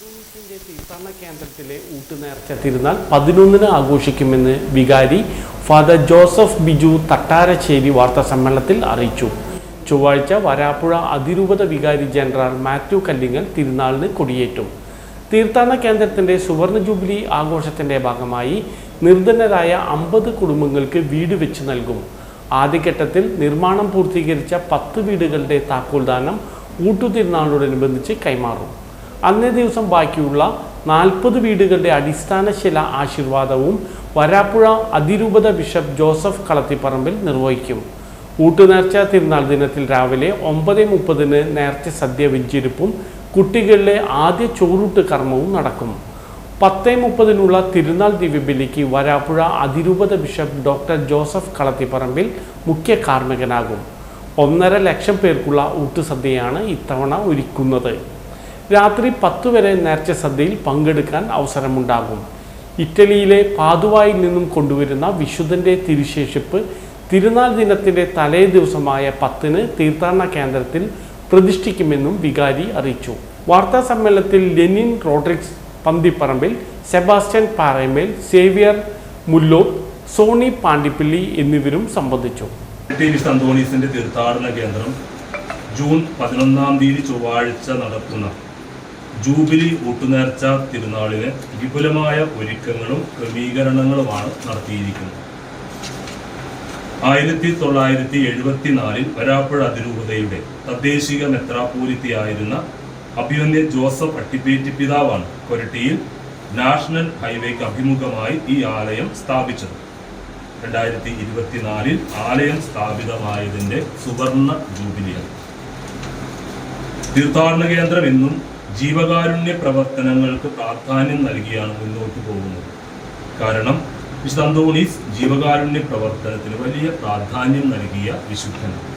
അന്തോണീസിന്റെ തീർത്ഥാടന കേന്ദ്രത്തിലെ ഊട്ടുനേർച്ച തിരുനാൾ പതിനൊന്നിന് ആഘോഷിക്കുമെന്ന് വികാരി ഫാദർ ജോസഫ് ബിജു തട്ടാരശ്ശേരി വാർത്താ സമ്മേളനത്തിൽ അറിയിച്ചു. ചൊവ്വാഴ്ച വരാപ്പുഴ അതിരൂപത വികാരി ജനറൽ മാത്യു കല്ലിങ്ങൽ തിരുനാളിന് കൊടിയേറ്റും. തീർത്ഥാടന കേന്ദ്രത്തിന്റെ സുവർണ ജൂബിലി ആഘോഷത്തിന്റെ ഭാഗമായി നിർധനരായ അമ്പത് കുടുംബങ്ങൾക്ക് വീട് വെച്ച് നൽകും. ആദ്യഘട്ടത്തിൽ നിർമ്മാണം പൂർത്തീകരിച്ച പത്ത് വീടുകളുടെ താക്കോൽദാനം ഊട്ടുതിരുനാളോടനുബന്ധിച്ച് കൈമാറും. അന്നേ ദിവസം ബാക്കിയുള്ള നാൽപ്പത് വീടുകളുടെ അടിസ്ഥാന ശില ആശീർവാദവും വരാപ്പുഴ അതിരൂപത ബിഷപ്പ് ജോസഫ് കളത്തിപ്പറമ്പിൽ നിർവഹിക്കും. ഊട്ടുനേർച്ച തിരുനാൾ ദിനത്തിൽ രാവിലെ ഒമ്പത് മുപ്പതിന് നേർച്ച സദ്യ വെഞ്ചിരിപ്പും കുട്ടികളിലെ ആദ്യ ചോറൂട്ട് കർമ്മവും നടക്കും. പത്ത് മുപ്പതിനുള്ള തിരുനാൾ ദിവ്യബലിക്ക് വരാപ്പുഴ അതിരൂപത ബിഷപ്പ് ഡോക്ടർ ജോസഫ് കളത്തിപ്പറമ്പിൽ മുഖ്യ കാർമ്മികനാകും. ഒന്നര ലക്ഷം പേർക്കുള്ള ഊട്ടുസദ്യയാണ് ഇത്തവണ ഒരുക്കുന്നത്. രാത്രി പത്ത് വരെ നേർച്ച സദ്യയിൽ പങ്കെടുക്കാൻ അവസരമുണ്ടാകും. ഇറ്റലിയിലെ പാതുവായിൽ നിന്നും കൊണ്ടുവരുന്ന വിശുദ്ധന്റെ തിരുശേഷിപ്പ് തിരുനാൾ ദിനത്തിന്റെ തലേ ദിവസമായ പത്തിന് തീർത്ഥാടന കേന്ദ്രത്തിൽ പ്രതിഷ്ഠിക്കുമെന്നും വികാരി അറിയിച്ചു. വാർത്താ സമ്മേളനത്തിൽ ലെനിൻ റോഡ്രിക്സ് പന്തിപ്പറമ്പിൽ സെബാസ്റ്റ്യൻ പാറയമേൽ സേവിയർ മുല്ലോ സോണി പാണ്ടിപ്പിള്ളി എന്നിവരും സംബന്ധിച്ചു. തീർത്ഥാടന കേന്ദ്രം ജൂൺ പതിനൊന്നാം തീയതി ചൊവ്വാഴ്ച നടക്കുന്ന ജൂബിലി ഊട്ടുനേർച്ച തിരുനാളിന് വിപുലമായ ഒരുക്കങ്ങളും ക്രമീകരണങ്ങളുമാണ് നടത്തിയിരിക്കുന്നത്. ആയിരത്തി തൊള്ളായിരത്തി എഴുപത്തിനാലിൽ വരാപ്പുഴ അതിരൂപതയുടെ തദ്ദേശിക മെത്രാപൂരിത്തിയായിരുന്ന അഭിമന്യ ജോസഫ് അട്ടിപ്പേറ്റി പിതാവാണ് കൊരട്ടിയിൽ നാഷണൽ ഹൈവേക്ക് അഭിമുഖമായി ഈ ആലയം സ്ഥാപിച്ചത്. രണ്ടായിരത്തി ഇരുപത്തിനാലിൽ ആലയം സ്ഥാപിതമായതിന്റെ സുവർണ ജൂബിലിയാണ്. തീർത്ഥാടന കേന്ദ്രം ഇന്നും ജീവകാരുണ്യ പ്രവർത്തനങ്ങൾക്ക് പ്രാധാന്യം നൽകിയാണ് മുന്നോട്ട് പോകുന്നത്. കാരണം വിശുദ്ധ അന്തോണീസ് ജീവകാരുണ്യ പ്രവർത്തനത്തിന് വലിയ പ്രാധാന്യം നൽകിയ വിശുദ്ധനാണ്.